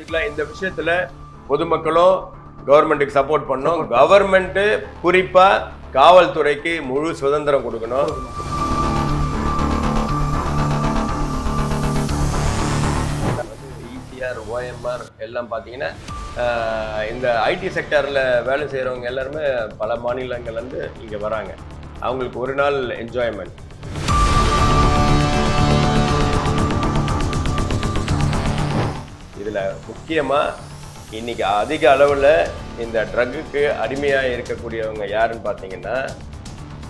தெரிஞ்சுக்கலாம் இந்த விஷயத்துல பொதுமக்களும் கவர்மெண்ட்டுக்கு சப்போர்ட் பண்ணணும். கவர்மெண்ட் குறிப்பா காவல்துறைக்கு முழு சுதந்திரம் கொடுக்கணும். இசிஆர் ஓஎம்ஆர் எல்லாம் பார்த்தீங்கன்னா இந்த ஐடி செக்டரில் வேலை செய்கிறவங்க எல்லாருமே பல மாநிலங்கள்லேருந்து இங்கே வராங்க. அவங்களுக்கு ஒரு நாள் என்ஜாய்மெண்ட் முக்கியமாக இன்னைக்கு அதிக அளவில் இந்த ட்ரக்குக்கு அடிமையாக இருக்கக்கூடியவங்க யாருன்னு பார்த்தீங்கன்னா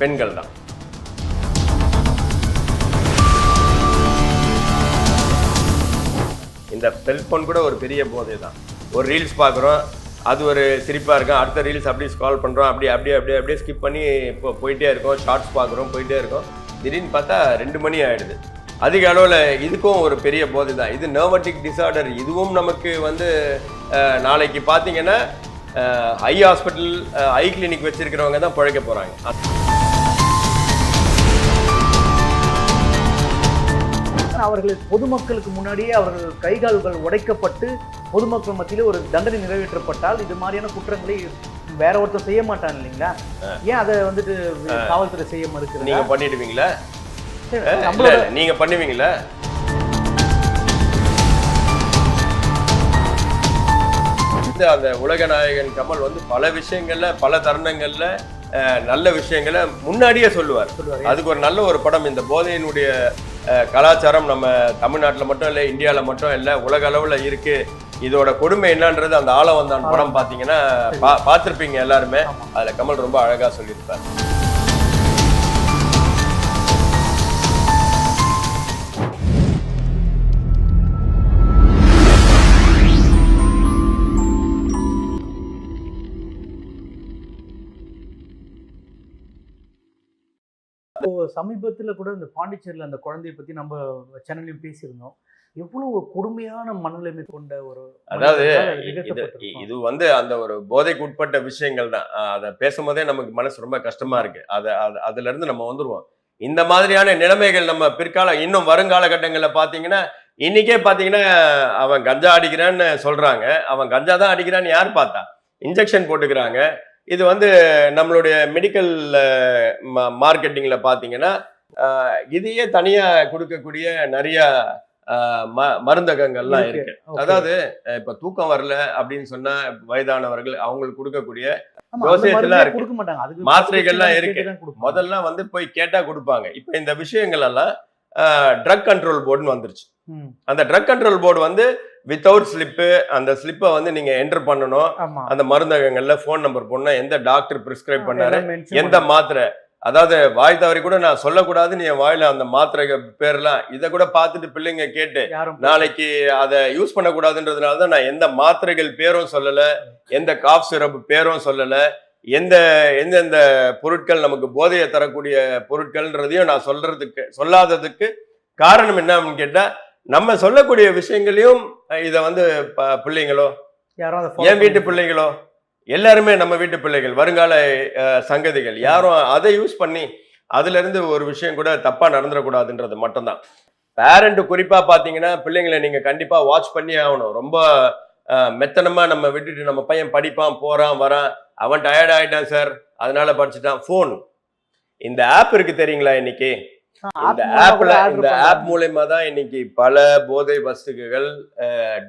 பெண்கள் தான். இந்த செல்ஃபோன் கூட ஒரு பெரிய போதை தான். ஒரு ரீல்ஸ் பார்க்குறோம் அது ஒரு சிரிப்பாக இருக்கும். அடுத்த ரீல்ஸ் அப்படியே ஸ்கால் பண்ணுறோம் அப்படியே அப்படியே அப்படியே அப்படியே ஸ்கிப் பண்ணி இப்போ போயிட்டே இருக்கோம். ஷார்ட்ஸ் பார்க்குறோம் போயிட்டே இருக்கோம். திடீர்னு பார்த்தா ரெண்டு மணி ஆயிடுது. அதிக அளவில் இதுக்கும் ஒரு பெரிய போதை தான் இது நர்வட்டிக் டிசார்டர் இதுவும் நமக்கு வந்து நாளைக்கு பார்த்தீங்கன்னா ஐ ஹாஸ்பிட்டல் ஐ கிளினிக் வச்சிருக்கிறவங்க தான் பழைக்க போகிறாங்க அவர்கள் பொதுமக்களுக்கு முன்னாடியே அவர்கள் கைகால்கள் உடைக்கப்பட்டு பொதுமக்கள் மத்தியில ஒரு தண்டனை நிறைவேற்றப்பட்டால் இது மாதிரியான குற்றங்களை வேற ஒருத்தர் செய்ய மாட்டான் இல்லைங்களா? ஏன் அதை வந்துட்டு காவல்துறை செய்ய மறுக்கிறது? நீங்க பண்ணிடுவீங்களா? நம்மளோட நீங்க பண்ணுவீங்களா அந்த உலக நாயகன் கமல் வந்து பல விஷயங்கள்ல பல தருணங்கள்ல நல்ல விஷயங்களை முன்னாடியே சொல்லுவார். அதுக்கு ஒரு நல்ல ஒரு படம் இந்த போதையினுடைய கலாச்சாரம் நம்ம தமிழ்நாட்டுல மட்டும் இல்லை இந்தியால மட்டும் இல்லை உலக அளவுல இருக்கு. இதோட கொடுமை என்னன்றது அந்த ஆழம் வந்தான் படம் பாத்தீங்கன்னா பா பார்த்திருப்பீங்க எல்லாருமே. அதுல கமல் ரொம்ப அழகா சொல்லியிருப்பார். சமீபத்துல கூட இந்த பாண்டிச்சேரியில அந்த குழந்தையை பத்தி நம்ம சேனல்லையும் பேசியிருந்தோம். எவ்வளவு கொடுமையான மனநிலைமை கொண்ட ஒரு அதாவது இது வந்து அந்த ஒரு போதைக்கு உட்பட்ட விஷயங்கள் தான். அதை பேசும்போதே நமக்கு மனசு ரொம்ப கஷ்டமா இருக்கு. அதை அது- அதுல இருந்து நம்ம வந்துருவோம். இந்த மாதிரியான நிலைமைகள் நம்ம பிற்கால இன்னும் வருங்கால கட்டங்களில் பார்த்தீங்கன்னா இன்னைக்கே பார்த்தீங்கன்னா அவன் கஞ்சா அடிக்கிறான்னு சொல்றாங்க. அவன் கஞ்சா தான் அடிக்கிறான்னு யார் பார்த்தா? இன்ஜெக்ஷன் போட்டுக்கிறாங்க. இது வந்து நம்மளுடைய மெடிக்கல் மார்க்கெட்டிங்ல பார்த்தீங்கன்னா இதையே தனியா கொடுக்கக்கூடிய நிறைய ம- மருந்தகங்கள்லாம் இருக்கு. அதாவது இப்ப தூக்கம் வரல அப்படின்னு சொன்னா வயதானவர்கள் அவங்களுக்கு கொடுக்கக்கூடிய மருந்தே இருக்கு. மாத்திரைகள்லாம் இருக்கு. முதல்ல வந்து போய் கேட்டா கொடுப்பாங்க இப்ப இந்த விஷயங்கள் எல்லாம் ட்ரக் கண்ட்ரோல் போர்டுன்னு வந்துருச்சு அந்த ட்ரக் கண்ட்ரோல் போர்டு வந்து வித்தவுட் ஸ்லிப்பு அந்த ஸ்லிப்பை வந்து நீங்க என்டர் பண்ணணும். அந்த மருந்தகங்கள்ல ஃபோன் நம்பர் போடணும். எந்த டாக்டர் பிரிஸ்கிரைப் பண்ணாரு? எந்த மாத்திரை? அதாவது வாய் தவறி கூட நான் சொல்லக்கூடாதுன்னு என் வாயில அந்த மாத்திரை பேர்லாம் இதை கூட பார்த்துட்டு பிள்ளைங்க கேட்டு நாளைக்கு அதை யூஸ் பண்ணக்கூடாதுன்றதுனால தான் நான் எந்த மாத்திரைகள் பேரும் சொல்லல எந்த காஃப் சிரப் பேரும் சொல்லல எந்த எந்தெந்த பொருட்கள் நமக்கு போதையை தரக்கூடிய பொருட்கள்ன்றதையும் நான் சொல்றதுக்கு சொல்லாததுக்கு காரணம் என்ன அப்படின்னு கேட்டா நம்ம சொல்லக்கூடிய விஷயங்களையும் இதை வந்து பிள்ளைங்களோ யாரும் என் வீட்டு பிள்ளைங்களோ எல்லாருமே நம்ம வீட்டு பிள்ளைகள் வருங்கால சங்கதிகள் யாரும் அதை யூஸ் பண்ணி அதுல இருந்து ஒரு விஷயம் கூட தப்பா நடந்துடக்கூடாதுன்றது மட்டும்தான். பேரண்ட் குறிப்பா பாத்தீங்கன்னா பிள்ளைங்களை நீங்க கண்டிப்பா வாட்ச் பண்ணி ஆகணும். ரொம்ப அஹ், மெத்தனமா நம்ம விட்டுட்டு நம்ம பையன் படிப்பான் போறான் வரான் அவன் டயர்ட் ஆயிட்டான் சார் அதனால படிச்சுட்டான் ஃபோன் இந்த ஆப் இருக்கு தெரியுங்களா இன்னைக்கு? இந்த ஆப்ல இந்த. ஆப் மூலயமா தான் இன்னைக்கு பல போதை வஸ்துகள்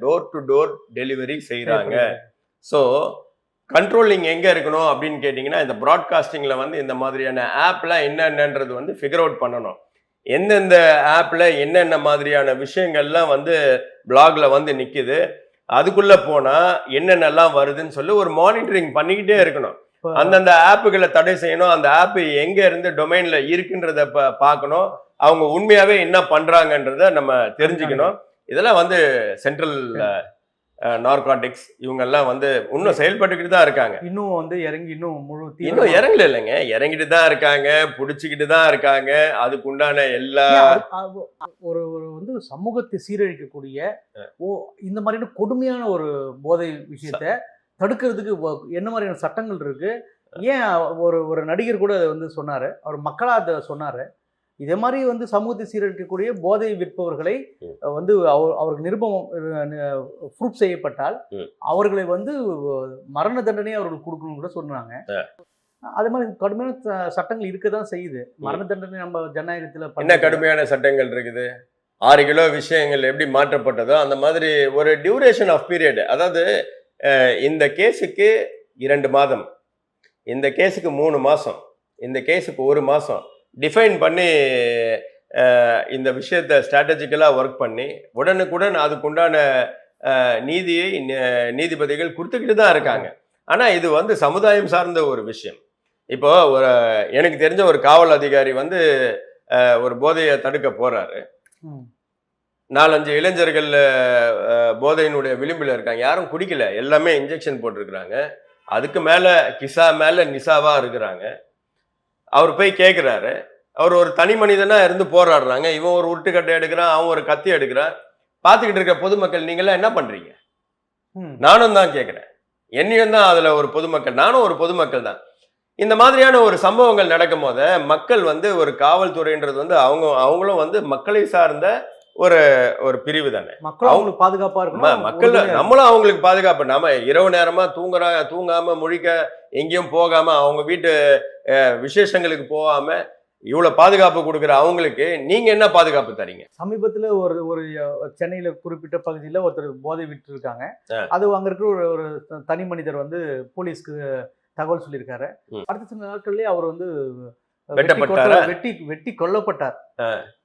டோர் டு டோர் டெலிவரி செய்றாங்க. ஸோ கண்ட்ரோலிங் எங்க இருக்கணும் அப்படின்னு கேட்டிங்கன்னா இந்த ப்ராட்காஸ்டிங்ல வந்து இந்த மாதிரியான ஆப்லாம் என்னென்னன்றது வந்து ஃபிகர் அவுட் பண்ணணும். எந்தெந்த ஆப்ல என்னென்ன மாதிரியான விஷயங்கள்லாம் வந்து பிளாக்ல வந்து நிக்குது அதுக்குள்ள போனா என்னென்னலாம் வருதுன்னு சொல்லி ஒரு மானிட்டரிங் பண்ணிக்கிட்டே இருக்கணும். அந்தந்த ஆப்புகளை தடை செய்யணும். அந்த ஆப் எங்க இருந்து டொமைன்ல இருக்குன்றத பார்க்கணும். அவங்க உண்மையாவே என்ன பண்றாங்கன்றத நம்ம தெரிஞ்சுக்கணும். இதெல்லாம் வந்து சென்ட்ரல் நார்காட்டிக்ஸ் இவங்க எல்லாம் வந்து இன்னும் செயல்பட்டுக்கிட்டு தான் இருக்காங்க. இன்னும் வந்து இறங்கி இன்னும் முழு இன்னும் இறங்கல இல்லைங்க. இறங்கிட்டு தான் இருக்காங்க. புடிச்சுக்கிட்டு தான் இருக்காங்க. அதுக்கு உண்டான எல்லா ஒரு ஒரு வந்து சமூகத்தை சீரழிக்கக்கூடிய ஓ இந்த மாதிரியான கொடுமையான ஒரு போதை விஷயத்த தடுக்கிறதுக்கு என்ன மாதிரியான சட்டங்கள் இருக்கு? ஏன் ஒரு ஒரு நடிகர் கூட அதை வந்து சொன்னாரு. அவர் மக்களா அதை சொன்னாரு. இதே மாதிரி வந்து சமூகத்தை சீரழிக்கக்கூடிய போதை விற்பவர்களை வந்து அவர் அவருக்கு நிருபம் ப்ரூஃப் செய்யப்பட்டால். அவர்களை வந்து மரண தண்டனை அவர்களுக்கு கொடுக்கணும்னு கூட சொன்னாங்க. அதே மாதிரி கடுமையான சட்டங்கள் இருக்க தான் செய்யுது மரண தண்டனை நம்ம ஜனநாயகத்தில் என்ன கடுமையான சட்டங்கள் இருக்குது? ஆறு கிலோ விஷயங்கள் எப்படி மாற்றப்பட்டதோ அந்த மாதிரி ஒரு டியூரேஷன் ஆஃப் பீரியட் அதாவது இந்த கேஸுக்கு இரண்டு மாதம். இந்த கேஸுக்கு மூணு மாதம் இந்த கேஸுக்கு ஒரு மாதம் டிஃபைன் பண்ணி இந்த விஷயத்தை ஸ்ட்ராட்டஜிக்கலாக ஒர்க் பண்ணி உடனுக்குடன் அதுக்குண்டான நீதியை நீதிபதிகள் கொடுத்துக்கிட்டு தான் இருக்காங்க. ஆனால் இது வந்து சமுதாயம் சார்ந்த ஒரு விஷயம். இப்போ ஒரு எனக்கு தெரிஞ்ச ஒரு காவல் அதிகாரி வந்து ஒரு போதையை தடுக்க போறாரு. நாலஞ்சு இளைஞர்கள் போதையினுடைய விளிம்பில் இருக்காங்க. யாரும் குடிக்கல. எல்லாமே இன்ஜெக்ஷன் போட்டிருக்கிறாங்க. அதுக்கு மேல கிசா மேல நிசாவா இருக்கிறாங்க. அவர் போய் கேட்குறாரு அவர் ஒரு தனி மனிதனா இருந்து போராடுறாங்க. இவன் ஒரு உருட்டுக்கட்டை எடுக்கிறான் அவன் ஒரு கத்தி எடுக்கிறான். பார்த்துக்கிட்டு இருக்க பொதுமக்கள் நீங்களாம் என்ன பண்றீங்க? ம். நானும் தான் கேட்குறேன் என்னையும் தான் அதில் ஒரு பொதுமக்கள் நானும் ஒரு பொதுமக்கள் தான். இந்த மாதிரியான ஒரு சம்பவங்கள் நடக்கும் போது மக்கள் வந்து ஒரு காவல்துறைன்றது வந்து அவங்க அவங்களும் வந்து மக்களை சார்ந்த ஒரு ஒரு பிரிவு தானே. மக்கள் அவங்களுக்கு பாதுகாப்பா ம- இருக்கணும். மக்கள் நம்மளும் அவங்களுக்கு பாதுகாப்பு. நாம இரவு நேரமா தூங்குறாங்க தூங்காம முழிக்க எங்கேயும் போகாம அவங்க வீட்டு விசேஷங்களுக்கு போகாம இவ்வளவு பாதுகாப்பு கொடுக்குற அவங்களுக்கு நீங்க என்ன பாதுகாப்பு தரீங்க? சமீபத்துல ஒரு ஒரு சென்னையில குறிப்பிட்ட பகுதியில ஒருத்தர் போதை விட்டு இருக்காங்க. அது அங்க இருக்கிற ஒரு ஒரு தனி மனிதர் வந்து போலீஸ்க்கு தகவல் சொல்லியிருக்காரு. அடுத்த சில நாட்கள்லயே அவர் வந்து வெட்டப்பட்டாரா? வெட்டி வெட்டி கொல்லப்பட்டார்.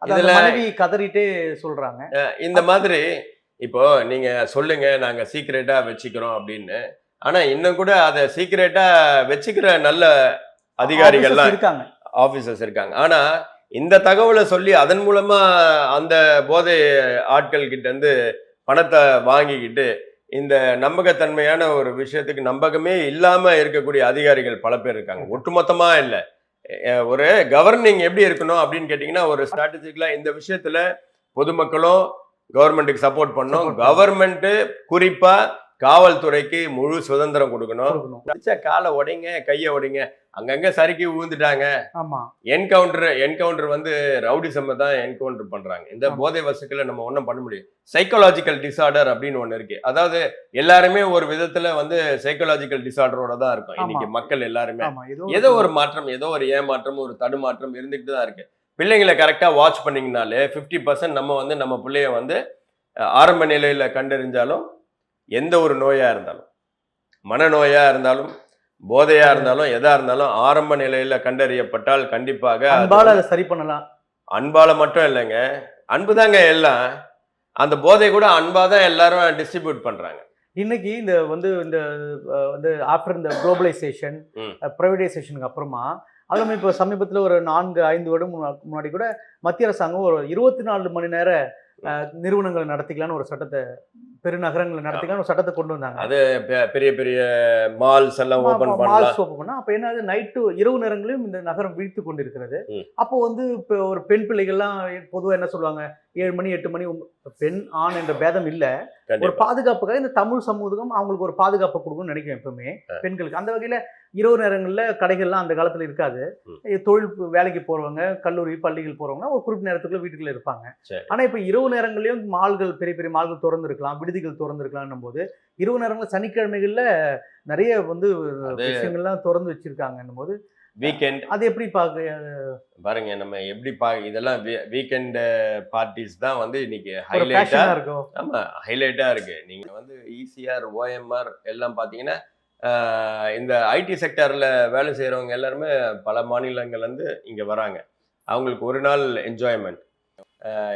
இதுல- மனைவி கதறிட்டே சொல்றாங்க. இந்த மாதிரி இப்போ நீங்க சொல்லுங்க நாங்க சீக்கிரட்டா வச்சுக்கிறோம் அப்படின்னு. ஆனா இன்னும் கூட அதை சீக்கிரட்டா வச்சுக்கிற நல்ல அதிகாரிகள்லாம் இருக்காங்க. ஆபீசர்ஸ் இருக்காங்க. ஆனா இந்த தகவலை சொல்லி அதன் மூலமா அந்த போதை ஆட்கள் கிட்ட இருந்து பணத்தை வாங்கிக்கிட்டு இந்த நம்பகத்தன்மையான ஒரு விஷயத்துக்கு நம்பகமே இல்லாம இருக்கக்கூடிய அதிகாரிகள் பல பேர் இருக்காங்க. ஒட்டுமொத்தமா இல்ல. ஒரு கவர்னிங் எப்படி இருக்கணும் அப்படின்னு கேட்டீங்கன்னா ஒரு ஸ்ட்ராட்டஜிக்கலா இந்த விஷயத்துல பொதுமக்களும் கவர்மெண்ட்டுக்கு சப்போர்ட் பண்ணணும் Support பண்ணணும். காவல்துறைக்கு முழு சுதந்திரம் கொடுக்கணும். அடிச்சா காலை உடைங்க கையை உடைங்க. அங்கங்க சறுக்கி ஊந்துட்டாங்க ஆமா. என்கவுண்டர் என்கவுண்டர் வந்து ரவுடிசம் தான் என்கவுண்டர் பண்றாங்க. இந்த. போதை வசத்துல நம்ம ஒன்றும் பண்ண முடியும் சைக்காலஜிக்கல் டிசார்டர் அப்படின்னு ஒண்ணு இருக்கு. அதாவது எல்லாருமே ஒரு விதத்துல வந்து சைக்காலஜிக்கல் டிசார்டரோட தான் இருக்கும். இன்னைக்கு. மக்கள் எல்லாருமே. ஏதோ ஒரு மாற்றம் ஏதோ ஒரு ஏமாற்றம் ஒரு தடுமாற்றம் இருந்துகிட்டு தான் இருக்கு. பிள்ளைங்களை கரெக்டா வாட்ச் பண்ணீங்கனாலே ஃபிஃப்டி பர்சன்ட் நம்ம வந்து நம்ம பிள்ளைய வந்து ஆரம்ப நிலையில கண்டறிஞ்சாலும் எந்த ஒரு நோயா இருந்தாலும் மனநோயா இருந்தாலும் போதையா இருந்தாலும் எதா இருந்தாலும் ஆரம்ப நிலையில கண்டறியப்பட்டால் கண்டிப்பாக அன்பால அதை சரி பண்ணலாம். அன்பால மட்டும் இல்லைங்க. அன்பு தாங்க எல்லாம். அந்த போதை கூட அன்பா தான் எல்லாரும் டிஸ்ட்ரிபியூட் பண்றாங்க. இன்னைக்கு இந்த வந்து இந்த வந்து ஆஃப்டர் இந்த குளோபலைசேஷன். ப்ரைவேடைசேஷனுக்கு அப்புறமா அது நம்ம இப்போ சமீபத்தில் ஒரு நான்கு ஐந்து வருடம் முன்னா- முன்னாடி கூட மத்திய அரசாங்கம் ஒரு இருபத்தி நாலு மணி நேர நிறுவனங்களை நடத்திக்கலாம்னு ஒரு சட்டத்தை பெருநகரங்களை நடத்திக்கலாம்னு ஒரு சட்டத்தை கொண்டு வந்தாங்க. அது பெரிய பெரிய மால்ஸ் எல்லாம் ஓபன் மால்ஸ் ஓப்பன் பண்ணா அப்போ என்ன நைட்டு இரவு நேரங்களிலும் இந்த நகரம் விழித்து கொண்டிருக்கிறது. அப்போ வந்து இப்போ ஒரு பெண் பிள்ளைகள்லாம் பொதுவாக என்ன சொல்லுவாங்க? ஏழு மணி எட்டு மணி பெண் ஆண் என்ற பேதம் இல்லை. ஒரு பாதுகாப்புக்காக இந்த தமிழ் சமூகம் அவங்களுக்கு ஒரு பாதுகாப்பு கொடுக்கணும்னு நினைக்கிறேன் எப்பவுமே பெண்களுக்கு. அந்த வகையில இரவு நேரங்கள்ல கடைகள்லாம் அந்த காலத்துல இருக்காது. தொழில் வேலைக்கு போறவங்க கல்லூரி பள்ளிகள் போறவங்க ஒரு குறிப்பிட்ட நேரத்துக்குள்ள வீட்டுக்குள்ள இருப்பாங்க. சரி. ஆனா இப்ப இரவு நேரங்களையும் மால்கள் பெரிய பெரிய மால்கள் திறந்து இருக்கலாம் விடுதிகள் திறந்து இருக்கலாம் போது இரவு நேரங்கள்ல சனிக்கிழமைகள்ல நிறைய வந்து விஷயங்கள்லாம் திறந்து வச்சிருக்காங்கன்னும் போது வீக்கெண்ட் அது எப்படி பாக்க பாருங்க நம்ம எப்படி பா இதெல்லாம் வீக்கெண்ட் பார்ட்டிஸ் தான் வந்து இன்னைக்கு ஒரு ஹைலைட்டா ஃபேஷனா இருக்கும். ஆமா ஹைலைட்டா இருக்கு. நீங்க வந்து இசிஆர் ஓஎம்ஆர் எல்லாம் பாத்தீங்கன்னா ஆஹ், இந்த ஐடி செக்டர்ல வேலை செய்யறவங்க எல்லாருமே பல மாநிலங்கள்ல இருந்து இங்க வராங்க. அவங்களுக்கு ஒரு நாள் என்ஜாய்மெண்ட்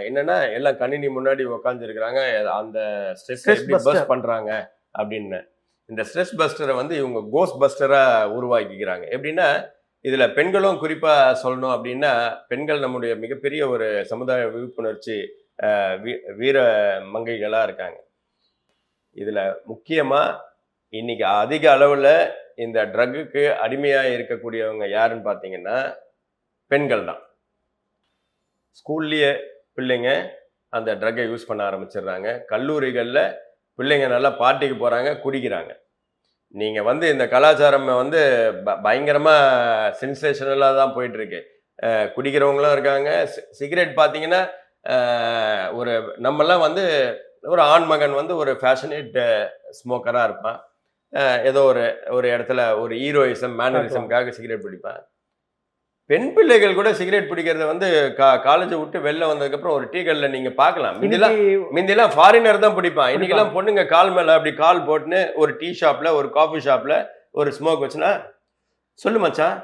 என்னன்னா எல்லாம் கணினி முன்னாடி உக்காந்துருக்குறாங்க. அந்த ஸ்ட்ரெஸ் எப்படி. பஸ்ட் பண்றாங்க அப்படின்னு. இந்த ஸ்ட்ரெஸ் பஸ்டரை வந்து இவங்க கோஸ்ட் பஸ்டரா உருவாக்கிக்கிறாங்க. எப்படின்னா இதுல பெண்களும் குறிப்பா சொல்லணும் அப்படின்னா பெண்கள் நம்முடைய மிகப்பெரிய ஒரு சமுதாய விழிப்புணர்ச்சி வீர மங்கைகளா இருக்காங்க. இதுல முக்கியமா இன்னைக்கு அதிக அளவுல இந்த ட்ரக்குக்கு அடிமையா இருக்கக்கூடியவங்க யாருன்னு பார்த்தீங்கன்னா பெண்கள் தான். ஸ்கூல்லயே பிள்ளைங்க அந்த ட்ரக்கை யூஸ் பண்ண ஆரம்பிச்சிடுறாங்க. கல்லூரிகளில் பிள்ளைங்க நல்லா பார்ட்டிக்கு போகிறாங்க குடிக்கிறாங்க. நீங்கள் வந்து இந்த கலாச்சாரம் வந்து ப பயங்கரமாக சென்சேஷனலாக தான் போயிட்டுருக்கு. குடிக்கிறவங்களும் இருக்காங்க. சி- சிகரெட் பார்த்தீங்கன்னா ஒரு நம்மெல்லாம் வந்து ஒரு ஆண் மகன் வந்து ஒரு ஃபேஷனேட் ஸ்மோக்கராக இருப்பான். ஏதோ ஒரு ஒரு இடத்துல ஒரு ஹீரோயிசம் மேனரிசம்காக சிகரெட் பிடிப்பான். பெண் பிள்ளைகள் கூட சிகரெட் பிடிக்கிறத வந்து கா காலேஜை விட்டு வெளில வந்ததுக்கப்புறம் ஒரு டீ கடையில் நீங்கள் பார்க்கலாம். முந்திலாம் முந்திலாம் ஃபாரினர் தான் பிடிப்பான். இன்னைக்கெல்லாம் பொண்ணுங்க கால் மேல அப்படி கால் போட்டுன்னு ஒரு டீ ஷாப்ல ஒரு காஃபி ஷாப்ல ஒரு ஸ்மோக் வச்சுனா சொல்லு மச்சான்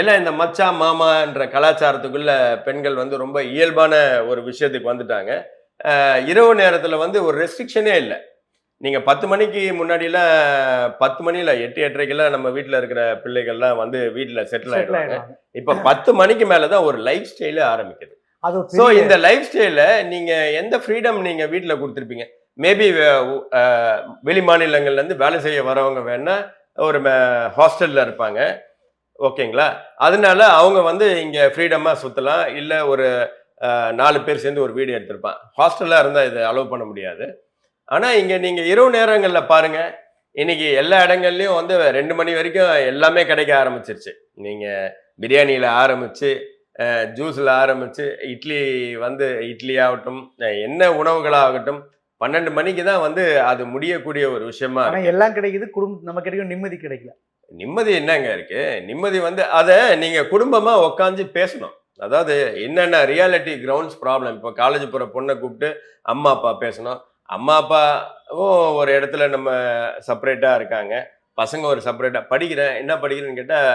எல்லாம் இந்த மச்சான் மாமான்ற கலாச்சாரத்துக்குள்ள பெண்கள் வந்து ரொம்ப இயல்பான ஒரு விஷயத்துக்கு வந்துட்டாங்க. இரவு நேரத்துல வந்து ஒரு ரெஸ்ட்ரிக்ஷனே இல்லை. நீங்க பத்து மணிக்கு முன்னாடிலாம் பத்து மணில எட்டு எட்டரைக்கெல்லாம் நம்ம வீட்டில் இருக்கிற பிள்ளைகள்லாம் வந்து வீட்டில் செட்டில் ஆயிடுவாங்க. இப்போ பத்து மணிக்கு மேலே தான் ஒரு லைஃப் ஸ்டைலே ஆரம்பிக்குது. ஸோ இந்த லைஃப் ஸ்டைல நீங்க எந்த ஃப்ரீடம் நீங்க வீட்ல கொடுத்துருப்பீங்க? மேபி வெளி மாநிலங்கள்ல இருந்து வேலை செய்ய வரவங்க வேணா ஒரு ஹாஸ்டல்ல இருப்பாங்க. ஓகேங்களா? அதனால அவங்க வந்து இங்க ஃப்ரீடமா சுத்தலாம். இல்ல ஒரு நாலு பேர் சேர்ந்து ஒரு வீடு எடுத்திருப்பான் ஹாஸ்டல்ல இருந்தா இதை அலோவ் பண்ண முடியாது. ஆனா இங்க நீங்க இரவு நேரங்கள்ல பாருங்க இன்னைக்கு எல்லா இடங்கள்லயும் வந்து ரெண்டு மணி வரைக்கும் எல்லாமே கிடைக்க ஆரம்பிச்சிருச்சு. நீங்க பிரியாணியில ஆரம்பிச்சு ஜூஸில் ஆரம்பித்து இட்லி வந்து இட்லி ஆகட்டும் என்ன உணவுகளாகட்டும் பன்னெண்டு மணிக்கு தான் வந்து அது முடியக்கூடிய ஒரு விஷயமா எல்லாம் கிடைக்குது குடும்பம் நம்ம கிடைக்கும் நிம்மதி கிடைக்கல. நிம்மதி என்னங்க இருக்கு? நிம்மதி வந்து அதை நீங்க குடும்பமா உட்காந்து பேசணும். அதாவது என்னென்ன ரியாலிட்டி கிரவுண்ட்ஸ் ப்ராப்ளம் இப்போ காலேஜ் போகிற பொண்ணை கூப்பிட்டு அம்மா அப்பா பேசணும். அம்மா அப்பாவும் ஒரு இடத்துல நம்ம செப்பரேட்டாக இருக்காங்க. பசங்க ஒரு செப்பரேட்டாக படிக்கிறேன். என்ன படிக்கிறேன்னு கேட்டால்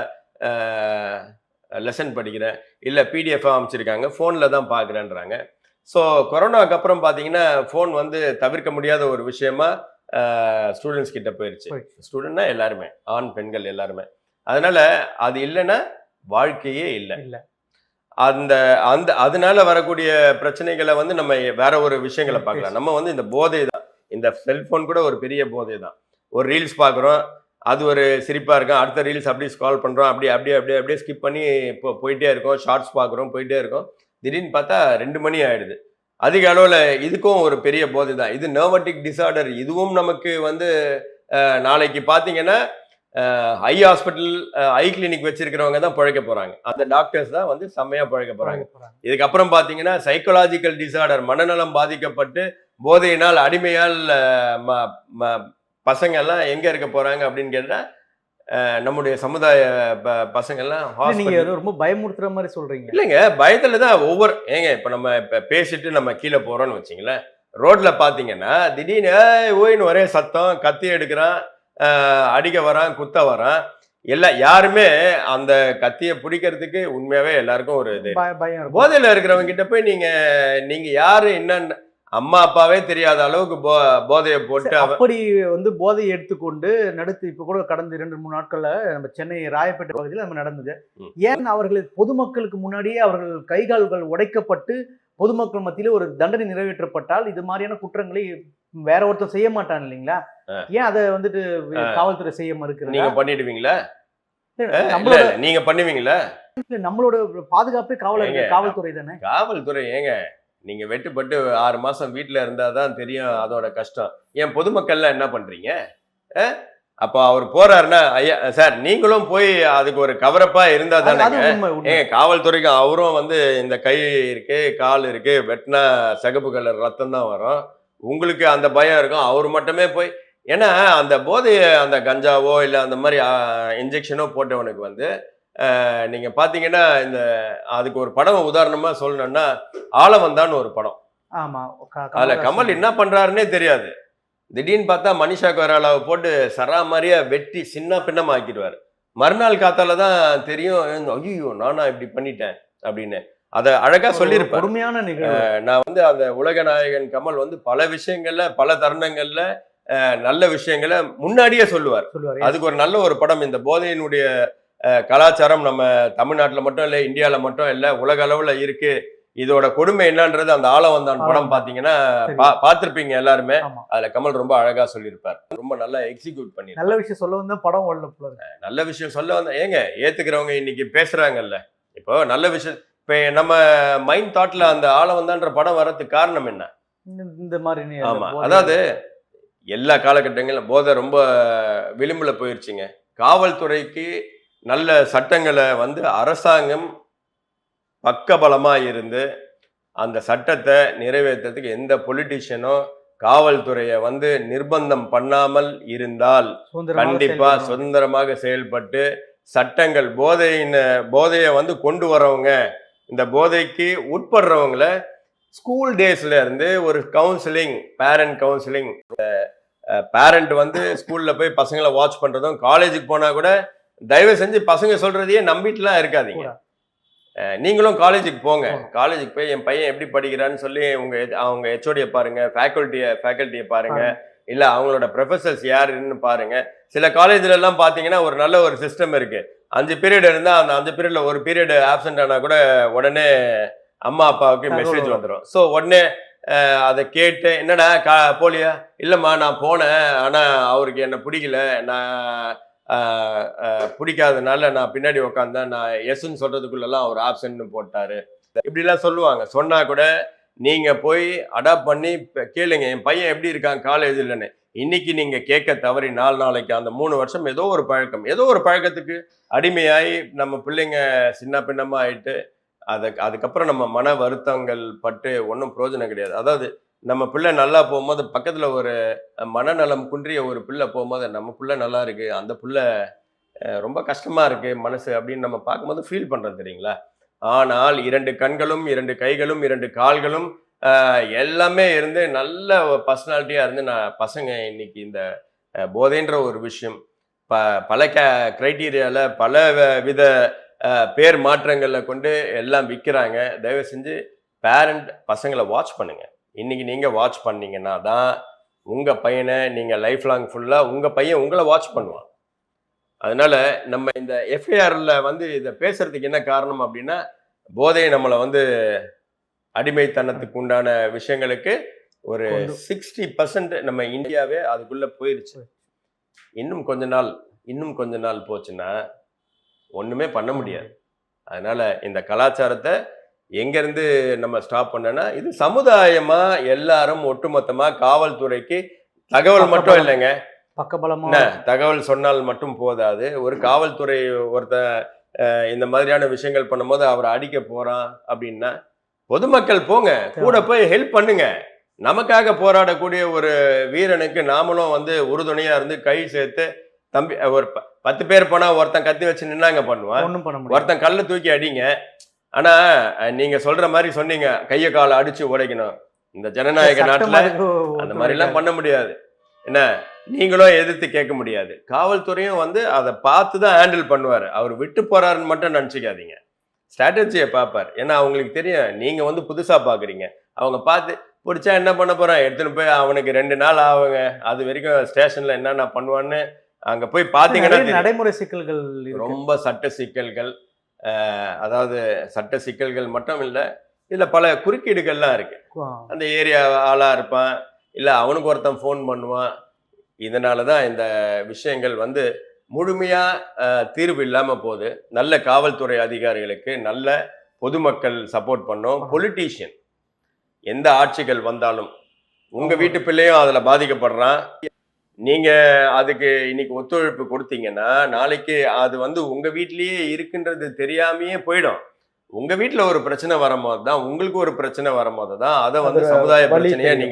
லெசன் படிக்கிறேன். இல்லை பிடிஎஃபாக அமைச்சிருக்காங்க ஃபோனில் தான் பார்க்குறேன்றாங்க ஸோ கொரோனாக்கு அப்புறம் பார்த்தீங்கன்னா ஃபோன் வந்து தவிர்க்க முடியாத ஒரு விஷயமா ஸ்டூடெண்ட்ஸ் கிட்ட போயிடுச்சு. ஸ்டூடெண்ட்னா எல்லாருமே. ஆண் பெண்கள் எல்லாருமே. அதனால அது இல்லைன்னா வாழ்க்கையே இல்லை. இல்ல. அந்த அந்த அதனால வரக்கூடிய பிரச்சனைகளை வந்து நம்ம வேற ஒரு விஷயங்களை பார்க்கலாம். நம்ம வந்து இந்த போதை தான் இந்த செல்போன் கூட ஒரு பெரிய போதை தான் ஒரு ரீல்ஸ் பார்க்குறோம் அது ஒரு சிரிப்பா இருக்கும். அடுத்த ரீல்ஸ் அப்படியே ஸ்க்ரால் பண்றோம். அப்படியே அப்படியே அப்படியே அப்படியே ஸ்கிப் பண்ணி இப்போ போயிட்டே இருக்கோம். ஷார்ட்ஸ் பார்க்குறோம் போயிட்டே இருக்கோம். திடீர்னு பார்த்தா ரெண்டு மணி ஆயிடுது. அதிக அளவில் இதுக்கும் ஒரு பெரிய போதை தான் இது நர்வட்டிக் டிசார்டர் இதுவும் நமக்கு வந்து நாளைக்கு பார்த்தீங்கன்னா ஐ ஹாஸ்பிட்டல் ஐ கிளினிக் வச்சிருக்கிறவங்க தான் பிழைக்க போறாங்க. அந்த டாக்டர்ஸ் தான் வந்து செம்மையா பிழைக்க போறாங்க. இதுக்கப்புறம் பார்த்தீங்கன்னா சைக்கலாஜிக்கல் டிசார்டர் மனநலம் பாதிக்கப்பட்டு போதையினால் அடிமையால் பசங்க எல்லாம் எங்க இருக்க போறாங்க அப்படின்னு கேட்டா நம்முடைய சமுதாய ப- பசங்க எல்லாம் இல்ல, நீங்க ரொம்ப பயமுறுத்துற மாதிரி சொல்றீங்க. இல்லைங்க பயத்துல தான் ஒவ்வொரு ஏங்க இப்ப நம்ம இப்ப பேசிட்டு நம்ம கீழே போறோம்னு வச்சுங்களேன். ரோட்ல பாத்தீங்கன்னா திடீர்னு "ஏய், ஓய்னு ஒரே சத்தம் கத்தி எடுக்கிறான் அடிக்க வரான் குத்த வரான் எல்லாம் யாருமே அந்த கத்தியை பிடிக்கிறதுக்கு உண்மையாவே எல்லாருக்கும் ஒரு இது. போதையில இருக்கிறவங்க கிட்ட போய் நீங்க நீங்க யாரு என்னன்னு அம்மா அப்பாவே தெரியாத அளவுக்கு போ போதையை போட்டு அப்படி வந்து போதையை எடுத்துக்கொண்டு நடுத்து இப்ப கூட கடந்த இரண்டு மூணு நாட்கள்ல நம்ம சென்னை ராயப்பேட்டை பகுதியில் நம்ம நடந்தது. ஏன் அவர்கள் பொதுமக்களுக்கு முன்னாடியே அவர்கள் கைகால்கள் உடைக்கப்பட்டு பொதுமக்கள் மத்தியில ஒரு தண்டனை நிறைவேற்றப்பட்டால் இது மாதிரியான குற்றங்களை வேற ஒருத்தர் செய்ய மாட்டான் இல்லைங்களா. ஏன் அதை வந்துட்டு காவல்துறை செய்ய மறுக்கிறது நீங்க பண்ணிடுவீங்களா? இல்ல, இல்ல, நீங்க பண்ணுவீங்களா? நம்மளோட பாதுகாப்பே காவலர் காவல்துறை தானே? காவல்துறை ஏங்க நீங்க வெட்டுப்பட்டு ஆறு மாசம் வீட்டுல இருந்தாதான் தெரியும் அதோட கஷ்டம். ஏன் பொதுமக்கள்லாம் என்ன பண்றீங்க? அப்போ அவர் போறாருன்னா ஐயா சார் நீங்களும் போய் அதுக்கு ஒரு கவரப்பா இருந்தா ஏங்க காவல்துறைக்கு அவரும் வந்து இந்த கை இருக்கு கால் இருக்கு வெட்டினா சிகப்பு கலர் ரத்தம் தான் வரும். உங்களுக்கு அந்த பயம் இருக்கும் அவர் மட்டுமே போய். ஏன்னா அந்த போதைய அந்த கஞ்சாவோ இல்லை அந்த மாதிரி இன்ஜெக்ஷனோ போட்டவனுக்கு வந்து அஹ், நீங்க பாத்தீங்கன்னா இந்த அதுக்கு ஒரு படம் உதாரணமா சொல்லணும்னா ஆளவந்தான்னு ஒரு படம். அதுல. கமல் என்ன பண்றாருன்னே தெரியாது. திடீர்னு பார்த்தா மனிஷா கொய்ராலாவை போட்டு சரா மாதிரியா வெட்டி சின்ன பின்னமா ஆக்கிடுவாரு மறுநாள் காத்தால தான் தெரியும் ஐயோ நானா இப்படி பண்ணிட்டேன் அப்படின்னு. அதை அழகா கொடுமையான நிகழ்வு. நான் வந்து அந்த உலக நாயகன் கமல் வந்து பல விஷயங்கள்ல பல தருணங்கள்ல நல்ல விஷயங்களை முன்னாடியே சொல்லுவார். அதுக்கு ஒரு நல்ல ஒரு படம். இந்த போதையினுடைய கலாச்சாரம் நம்ம தமிழ்நாட்டில் மட்டும் இல்லை இந்தியாவில் மட்டும் இல்லை உலக அளவில் இருக்கு. இதோட கொடுமை என்னன்றது அந்த ஆளவந்தான் படம் ஆளவந்தான். பார்த்தீங்கன்னா சரி. பா- பார்த்திருப்பீங்க எல்லாருமே. அதுல கமல் ரொம்ப அழகா சொல்லியிருப்பார். ரொம்ப நல்லா எக்ஸிக்யூட் பண்ணி நல்ல விஷயம் சொல்ல வந்து படம். நல்ல விஷயம் சொல்ல வந்த ஏங்க ஏத்துக்கிறவங்க இன்னைக்கு பேசுறாங்கல்ல. இப்போ நல்ல விஷயம் இப்போ நம்ம மைண்ட் தாட்ல அந்த ஆளவந்தான்ற படம் வர்றதுக்கு காரணம் என்ன? இந்த- மாதிரி ஆமா. அதாவது எல்லா காலகட்டங்களிலும் போதை ரொம்ப விளிம்புல போயிருச்சுங்க. காவல்துறைக்கு நல்ல சட்டங்களை வந்து அரசாங்கம் பக்கபலமா இருந்து அந்த சட்டத்தை நிறைவேற்றுறதுக்கு எந்த பொலிட்டிஷியனோ காவல்துறையை வந்து நிர்பந்தம் பண்ணாமல் இருந்தால் சுதந்திரமாக கண்டிப்பா செயல்படணும். சுதந்திரமாக செயல்பட்டு சட்டங்கள் போதையின் போதையை வந்து கொண்டு வரவங்க இந்த போதைக்கு உட்படுறவங்கள ஸ்கூல் டேஸ்ல இருந்து ஒரு கவுன்சிலிங் பேரண்ட் கவுன்சிலிங் பேரண்ட் வந்து ஸ்கூல்ல போய் பசங்களை வாட்ச் பண்றதும் காலேஜுக்கு போனா கூட தயவு செஞ்சு பசங்க சொல்றதையே நம்பிட்டுலாம் இருக்காதீங்க. நீங்களும் காலேஜுக்கு போங்க. காலேஜுக்கு போய் என் பையன் எப்படி படிக்கிறான்னு சொல்லி உங்க அவங்க ஹெச்ஓடியை பாருங்க ஃபேக்கல்ட்டியை ஃபேக்கல்ட்டியை பாருங்க. இல்ல அவங்களோட ப்ரொஃபசர்ஸ் யாருன்னு பாருங்க. சில காலேஜ்ல எல்லாம் பாத்தீங்கன்னா ஒரு நல்ல ஒரு சிஸ்டம் இருக்கு. அஞ்சு பீரியட் இருந்தா அந்த அஞ்சு பீரியட்ல ஒரு பீரியட் ஆப்சென்ட் ஆனா கூட உடனே அம்மா அப்பாவுக்கு மெசேஜ். வந்துடும் ஸோ உடனே அதை கேட்டு என்னடா கா போலியா? இல்லைம்மா நான் போனேன். ஆனால் அவருக்கு என்னை பிடிக்கல. நான் பிடிக்காதனால நான் பின்னாடி உக்காந்தேன். நான் எஸ்ன்னு சொல்றதுக்குள்ளெல்லாம் அவர் ஆப்ஷன்னு போட்டாரு. இப்படிலாம் சொல்லுவாங்க. சொன்னா கூட நீங்கள் போய் அடாப்ட் பண்ணி கேளுங்க என் பையன் எப்படி இருக்கான் காலேஜ்லன்னு இன்னைக்கு நீங்கள் கேட்க தவறி நாலு நாளைக்கு அந்த மூணு வருஷம் ஏதோ ஒரு பழக்கம். ஏதோ ஒரு பழக்கத்துக்கு அடிமையாகி நம்ம பிள்ளைங்க சின்ன பின்னமாக ஆயிட்டு அதை அதுக்கப்புறம் நம்ம மன வருத்தங்கள் பட்டு ஒன்றும் பிரயோஜனம் கிடையாது. அதாவது நம்ம பிள்ளை நல்லா போகும்போது பக்கத்தில் ஒரு மனநலம் குன்றிய ஒரு பிள்ளை போகும்போது நம்ம பிள்ளை நல்லா இருக்குது அந்த பிள்ளை ரொம்ப கஷ்டமாக இருக்குது மனசு அப்படின்னு நம்ம பார்க்கும்போது ஃபீல் பண்ணுறது தெரியுங்களா? ஆனால் இரண்டு கண்களும் இரண்டு கைகளும் இரண்டு கால்களும் எல்லாமே இருந்து நல்ல பர்சனாலிட்டியாக இருந்து நான் பசங்க இன்னைக்கு இந்த போதைன்ற ஒரு விஷயம் ப பல க க்ரைட்டீரியாவில் பல வித பேர் மாற்றங்களில் கொண்டு எல்லாம் விற்கிறாங்க தயவு செஞ்சு பேரண்ட் பசங்களை வாட்ச் பண்ணுங்கள் இன்னைக்கு நீங்கள் வாட்ச் பண்ணீங்கன்னா தான் உங்கள் பையனை நீங்கள் லைஃப் லாங் ஃபுல்லாக உங்கள் பையன் உங்களை வாட்ச் பண்ணுவான். அதனால நம்ம இந்த எஃப்ஐஆர்ல வந்து இதை பேசுறதுக்கு என்ன காரணம் அப்படின்னா போதை நம்மளை வந்து அடிமைத்தனத்துக்கு உண்டான விஷயங்களுக்கு ஒரு சிக்ஸ்டி பர்சன்ட் நம்ம இந்தியாவே அதுக்குள்ள போயிருச்சு. இன்னும் கொஞ்ச நாள் இன்னும் கொஞ்ச நாள் போச்சுன்னா ஒண்ணுமே பண்ண முடியாது. அதனால இந்த கலாச்சாரத்தை எங்கேருந்து நம்ம ஸ்டாப் பண்ணனா இது சமுதாயமா எல்லாரும் ஒட்டுமொத்தமா காவல்துறைக்கு தகவல் மட்டும் இல்லைங்க. பக்கபலமா என்ன தகவல் சொன்னால் மட்டும் போதாது. ஒரு காவல்துறை ஒருத்தன் அஹ், இந்த மாதிரியான விஷயங்கள் பண்ணும்போது அவரை அடிக்க போறான் அப்படின்னா பொதுமக்கள் போங்க. கூட போய் ஹெல்ப் பண்ணுங்க. நமக்காக போராடக்கூடிய ஒரு வீரனுக்கு நாமளும் வந்து உறுதுணையா இருந்து கை சேர்த்து தம்பி ஒரு பத்து பேர் போனா ஒருத்தன் கத்தி வச்சு நின்னாங்க பண்ணுவான் ஒருத்தன் கல்ல தூக்கி அடிங்க. ஆனா நீங்க சொல்ற மாதிரி சொன்னீங்க கையை காலை அடிச்சு உடைக்கணும். இந்த ஜனநாயக நாட்டுல அந்த மாதிரிலாம் பண்ண முடியாது. என்ன? நீங்களும் எதிர்த்து கேட்க முடியாது. காவல்துறையும் வந்து அதை பார்த்து தான் ஹேண்டில் பண்ணுவார். அவர் விட்டு போறாருன்னு மட்டும் நினச்சிக்காதீங்க. ஸ்ட்ராட்டஜியை பார்ப்பார். ஏன்னா அவங்களுக்கு தெரியும் நீங்க வந்து புதுசா பாக்குறீங்க அவங்க பார்த்து பிடிச்சா என்ன பண்ண போறான் எடுத்துன்னு போய் அவனுக்கு ரெண்டு நாள் ஆகுங்க. அது வரைக்கும் ஸ்டேஷன்ல என்னென்ன பண்ணுவான்னு அங்க போய் பார்த்தீங்கன்னா. நடைமுறை சிக்கல்கள். ரொம்ப சட்ட சிக்கல்கள் அதாவது சட்ட சிக்கல்கள் மட்டும் இல்லை இதுல பல குறுக்கீடுகள்லாம் இருக்கு. ஆ, அந்த ஏரியா ஆளா இருப்பான் இல்ல அவனுக்கு ஒருத்தன் ஃபோன் பண்ணுவான் இதனால தான் இந்த விஷயங்கள் வந்து முழுமையா அஹ், தீர்வு இல்லாம போகுது. நல்ல காவல்துறை அதிகாரிகளுக்கு நல்ல பொதுமக்கள் சப்போர்ட் பண்ணோம். பொலிட்டீஷியன் எந்த ஆட்சிகள் வந்தாலும். உங்க வீட்டு பிள்ளையும் அதுல பாதிக்கப்படுறான். நீங்க அதுக்கு இன்னைக்கு ஒத்துழைப்பு கொடுத்தீங்கன்னா நாளைக்கு அது வந்து உங்க வீட்லயே இருக்குன்றது தெரியாமையே போயிடும். உங்க வீட்ல ஒரு பிரச்சனை வரும்போது தான் உங்களுக்கு ஒரு பிரச்சனை வரும்போது தான் அதை வந்து சமுதாய வலி பிரச்சனையா தெரியும்.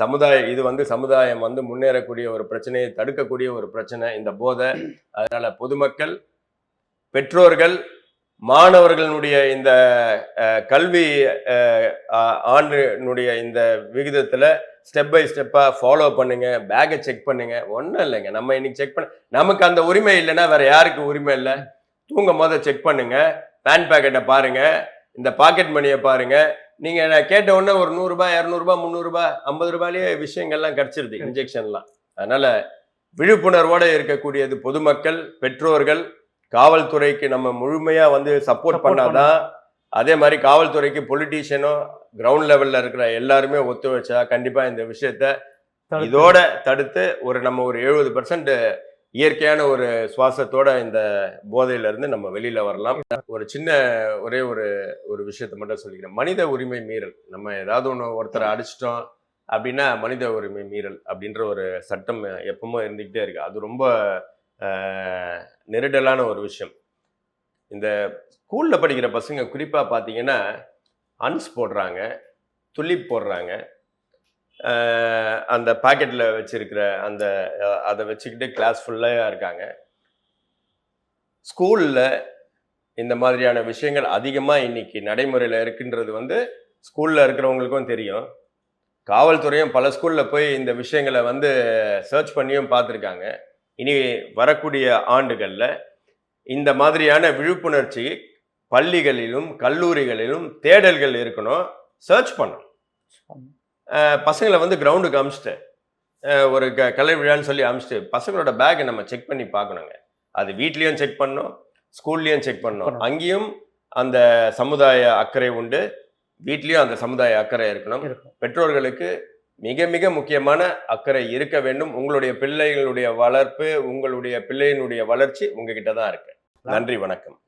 சமுதாயம் சமுதாய இது வந்து சமுதாயம் வந்து முன்னேறக்கூடிய ஒரு பிரச்சனையை தடுக்கக்கூடிய ஒரு பிரச்சனை இந்த போதை. அதனால பொதுமக்கள் பெற்றோர்கள் மாணவர்களுடைய இந்த கல்வி ஆண்டினுடைய இந்த விகிதத்தில் ஸ்டெப் பை ஸ்டெப்பாக ஃபாலோ பண்ணுங்க பேக்கை செக் பண்ணுங்க. ஒன்றும் இல்லைங்க. நம்ம இன்னைக்கு செக் பண்ண நமக்கு அந்த உரிமை இல்லைன்னா வேற யாருக்கு உரிமை இல்லை? தூங்கும் போது செக் பண்ணுங்க. பேன் பேக்கெட்டை பாருங்க. இந்த பாக்கெட் மணியை பாருங்க. நீங்க நான் கேட்ட உடனே ஒரு நூறுரூபா இரநூறுபா முந்நூறுபா ஐம்பது ரூபாயிலேயே விஷயங்கள்லாம் கிடைச்சிருது இன்ஜெக்ஷன்லாம் அதனால விழிப்புணர்வோட இருக்கக்கூடியது பொதுமக்கள் பெற்றோர்கள் காவல்துறைக்கு நம்ம முழுமையா வந்து சப்போர்ட் பண்ணாதான் அதே மாதிரி காவல்துறைக்கு பொலிட்டீஷியனும் கிரவுண்ட் லெவல்ல இருக்கிற எல்லாருமே ஒத்துழைச்சா கண்டிப்பா இந்த விஷயத்த இதோட தடுத்து ஒரு நம்ம ஒரு எழுபது பர்சன்ட் இயற்கையான ஒரு சுவாசத்தோட இந்த போதையிலேருந்து நம்ம வெளியில வரலாம். ஒரு சின்ன ஒரே ஒரு ஒரு விஷயத்தை மட்டும் சொல்லிக்கிறேன். மனித உரிமை மீறல். நம்ம ஏதாவது ஒன்று ஒருத்தரை அடிச்சிட்டோம் அப்படின்னா மனித உரிமை மீறல் அப்படின்ற ஒரு சட்டம் எப்பவுமே இருந்துக்கிட்டே இருக்கு. அது ரொம்ப நெருடலான ஒரு விஷயம். இந்த ஸ்கூலில் படிக்கிற பசங்க குறிப்பாக பார்த்தீங்கன்னா அன்ஸ் போடுறாங்க துளிப் போடுறாங்க. அந்த பாக்கெட்டில் வச்சிருக்கிற அந்த அதை வச்சுக்கிட்டு கிளாஸ் ஃபுல்லாக இருக்காங்க. ஸ்கூலில் இந்த மாதிரியான விஷயங்கள் அதிகமாக இன்னைக்கு நடைமுறையில் இருக்குன்றது வந்து ஸ்கூலில் இருக்கிறவங்களுக்கும் தெரியும். காவல்துறையும் பல ஸ்கூலில் போய் இந்த விஷயங்களை வந்து சர்ச் பண்ணியும் பார்த்துருக்காங்க. இனி வரக்கூடிய ஆண்டுகளில் இந்த மாதிரியான விழிப்புணர்ச்சி பள்ளிகளிலும் கல்லூரிகளிலும் தேடல்கள் இருக்கணும். சர்ச் பண்ணணும். பசங்களை வந்து கிரவுண்டுக்கு அமிச்சிட்டு அஹ் ஒரு க கலை விழான்னு சொல்லி அமிச்சிட்டு பசங்களோட பேக்கை நம்ம செக் பண்ணி பார்க்கணுங்க. அது வீட்லேயும் செக் பண்ணணும் ஸ்கூல்லையும் செக் பண்ணணும். அங்கேயும் அந்த சமுதாய அக்கறை உண்டு. வீட்லேயும் அந்த சமுதாய அக்கறை இருக்கணும். பெற்றோர்களுக்கு மிக மிக முக்கியமான அக்கறை இருக்க வேண்டும். உங்களுடைய பிள்ளைகளுடைய வளர்ப்பு உங்களுடைய பிள்ளையினுடைய வளர்ச்சி உங்ககிட்ட தான் இருக்கு. நன்றி வணக்கம்.